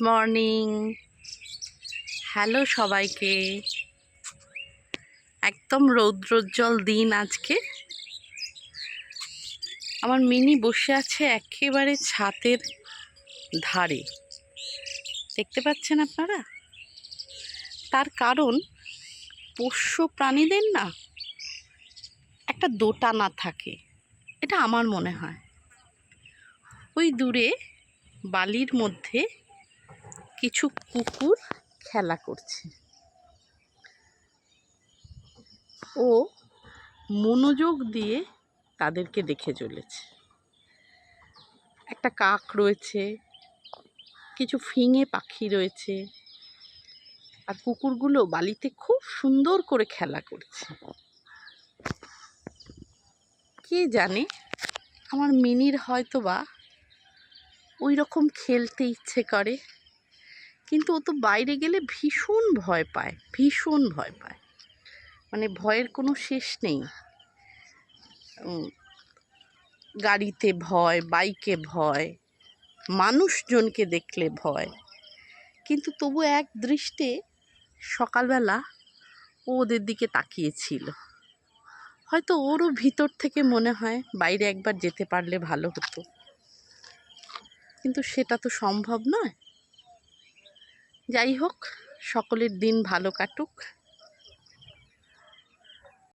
Morning. Hello সবাইকে। একদম রৌদ্রোজ্জ্বল দিন আজকে। আমার মিনি বসে আছে একেবারে ছাতের ধারে। দেখতে পাচ্ছেন আপনারা? তার কারণ পোষ্য প্রাণীদের না একটা দোটানা থাকে। এটা আমার মনে হয়। ওই দূরে বালির মধ্যে কিছু কুকুর খেলা করছে। ও মনোযোগ দিয়ে তাদেরকে দেখে চলেছে। একটা কাক রয়েছে, কিছু ফিঙে পাখি রয়েছে আর কুকুরগুলো বালিতে খুব সুন্দর করে খেলা করছে। কে জানে, আমার মিনির হয়তো বা ওই রকম খেলতে ইচ্ছে করে। কিন্তু ও তো বাইরে গেলে ভীষণ ভয় পায়, ভীষণ ভয় পায়। মানে ভয়ের কোনো শেষ নেই। গাড়িতে ভয়, বাইকে ভয়, মানুষজনকে দেখলে ভয়। কিন্তু তবু এক দৃষ্টে সকালবেলা ও ওদের দিকে তাকিয়েছিল। হয়তো ওরও ভিতর থেকে মনে হয় বাইরে একবার যেতে পারলে ভালো হতো। কিন্তু সেটা তো সম্ভব নয়। যাই হোক সকলের দিন ভালো কাটুক।